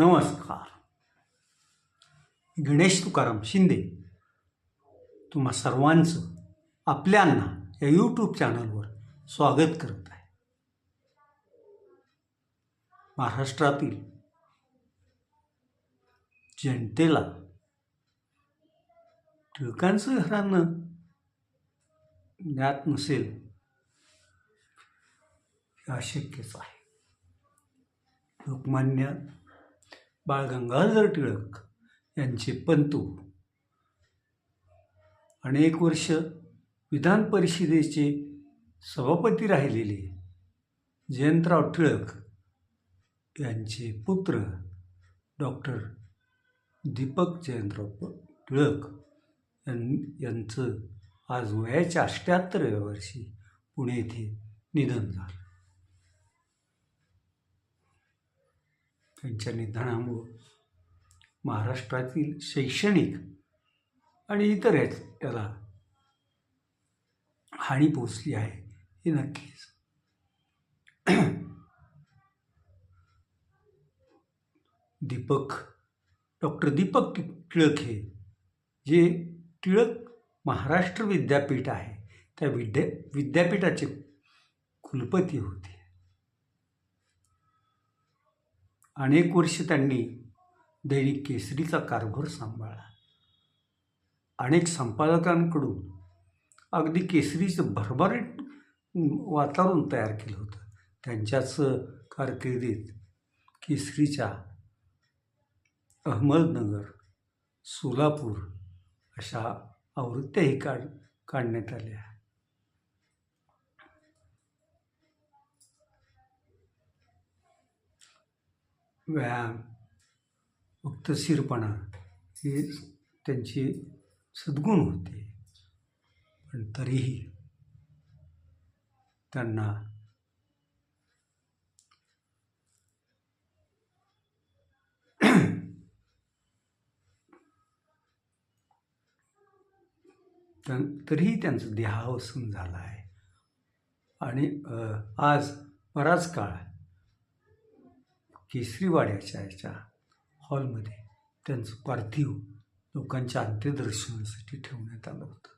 नमस्कार. गणेश तुकाराम शिंदे तुम्हा सर्वांचं आपल्यांना या यूट्यूब चॅनलवर स्वागत करत आहे. महाराष्ट्रातील जनतेला टिळकांचं घरांना ज्ञात नसेल हे अशक्यच आहे. लोकमान्य बाळ गंगाधर टिळक यांचे पंतू अनेक वर्ष विधान परिषदेचे सभापती राहिलेले जयंतराव टिळक यांचे पुत्र डॉक्टर दीपक जयंतराव टिळक यां यांचं आज वयाच्या अष्ट्याहत्तराव्या वर्षी पुणे येथे निधन झालं. त्यांच्या निधनामुळं महाराष्ट्रातील शैक्षणिक आणि इतर याला हानी पोचली आहे हे नक्कीच. दीपक डॉक्टर दीपक टि- टिळक हे जे टिळक महाराष्ट्र विद्यापीठ आहे त्या विद्या विद्यापीठाचे कुलपती होते. अनेक वर्ष त्यांनी दैनिक केसरीचा कारभार सांभाळला. अनेक संपादकांकडून अगदी केसरीचं भरभरीत वातावरण तयार केलं होतं. त्यांच्याच कारकिर्दीत केसरीच्या अहमदनगर सोलापूर अशा आवृत्त्याही काढ काढण्यात आल्या. व्यायाम मुक्तशीरपणा हे त्यांचे सद्गुण होते. पण तरीही त्यांना तरीही त्यांचं देहावसन झालं आहे. आणि आज बराच काळ केसरीवाड्याच्या याच्या हॉलमध्ये त्यांचं पार्थिव लोकांच्या अंत्यदर्शनासाठी ठेवण्यात आलं होतं.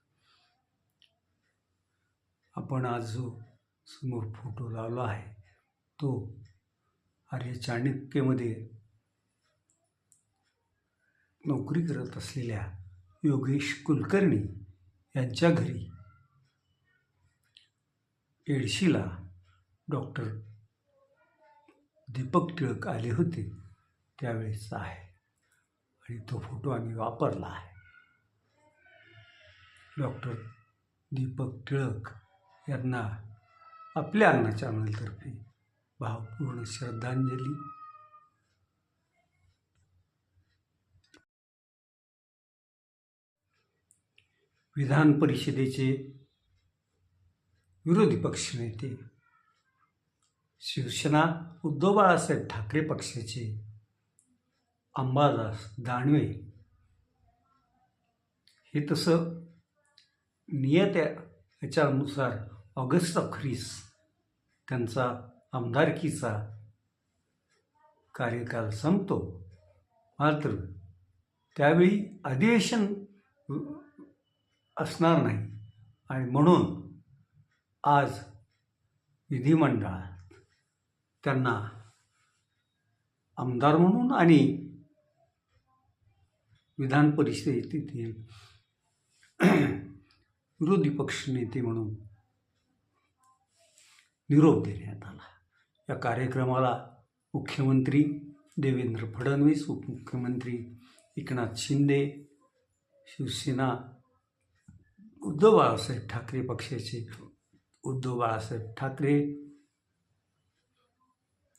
आपण आज जो समोर फोटो लावला आहे तो आर्य चाणक्यमध्ये नोकरी करत असलेल्या योगेश कुलकर्णी यांच्या घरी एडशीला डॉक्टर दीपक टिळक आले होते त्यावेळेचा आहे. आणि तो फोटो आम्ही वापरला आहे. डॉक्टर दीपक टिळक यांना आपल्या अण्णा चॅनलतर्फे भावपूर्ण श्रद्धांजली. विधान परिषदेचे विरोधी पक्षनेते शिवसेना उद्धव बाळासाहेब ठाकरे पक्षाचे अंबादास दानवे. हे तसं नियत याच्यानुसार ऑगस्ट अखेरीस त्यांचा आमदारकीचा कार्यकाल संपतो. मात्र त्यावेळी अधिवेशन असणार नाही. आणि म्हणून आज विधिमंडळात त्यांना आमदार म्हणून आणि विधान परिषदेतील विरोधी पक्षनेते म्हणून निरोप देण्यात आला. या कार्यक्रमाला मुख्यमंत्री देवेंद्र फडणवीस उपमुख्यमंत्री एकनाथ शिंदे शिवसेना उद्धव बाळासाहेब ठाकरे पक्षाचे उद्धव बाळासाहेब ठाकरे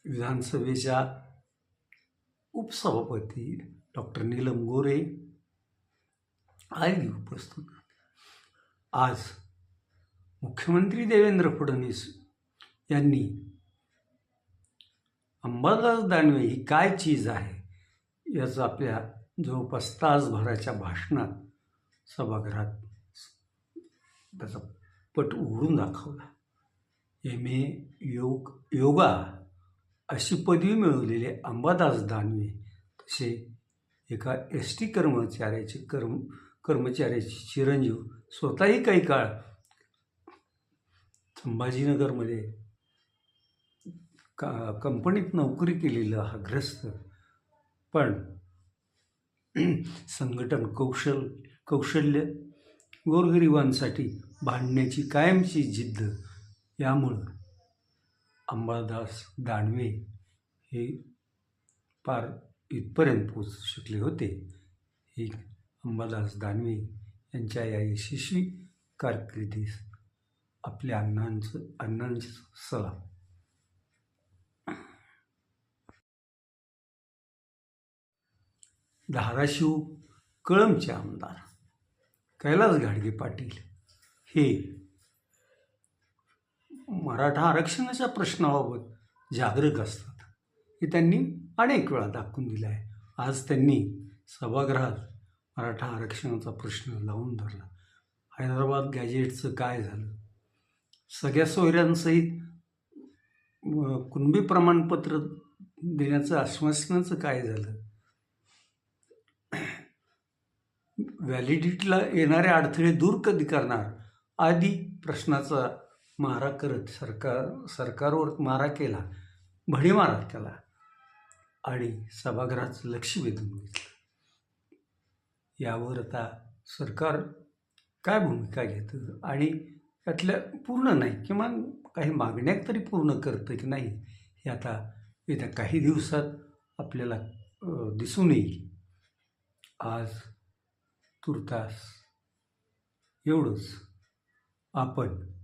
विधानसभेच्या उपसभापती डॉक्टर नीलम गोरे आली उपस्थित आज मुख्यमंत्री देवेंद्र फडणवीस यांनी अंबादास दानवे ही काय चीज आहे याचं आपल्या जवळपास तासभराच्या भाषणात सभागृहात त्याचा पट उघडून दाखवला. एम ए योग योगा अशी पदवी मिळवलेले अंबादास दानवे. असे एका एस टी कर्मचाऱ्याचे कर्म कर्मचाऱ्याचे चिरंजीव स्वतःही काही काळ संभाजीनगरमध्ये का कंपनीत नोकरी केलेलं हा ग्रस्त पण संघटन कौशल कौशल्य गोरगरिबांसाठी भांडण्याची कायमची जिद्द यामुळं अंबादास दानवे हे पार इथपर्यंत पोचू शकले होते. ही अंबादास दानवे यांच्या या यशस्वी कारकिर्दीस आपल्या अण्णांचं अण्णांचं सलाम. धाराशिव कळमचे आमदार कैलास घाडगे पाटील हे मराठा आरक्षणाच्या प्रश्नाबाबत जागरूक असतात. हे त्यांनी अनेक वेळा दाखवून दिलं आहे आज त्यांनी सभागृहात मराठा आरक्षणाचा प्रश्न लावून धरला. हैदराबाद गॅजेटचं काय झालं? सगळ्या सोयऱ्यांसहित कुणबी प्रमाणपत्र देण्याचं आश्वासनाचं काय झालं? व्हॅलिडिटीला येणारे अडथळे दूर कधी करणार? आदी प्रश्नाचा मारा करत सरकार सरकारवर मारा केला भडीमारा केला आणि सभागृहाचं लक्ष वेधून घेतलं. यावर आता सरकार काय भूमिका घेतं? आणि त्यातल्या पूर्ण नाही किमान काही मागण्या तरी पूर्ण करतं की नाही हे आता येत्या काही दिवसात आपल्याला दिसून येईल. आज तुर्तास एवढंच. आपण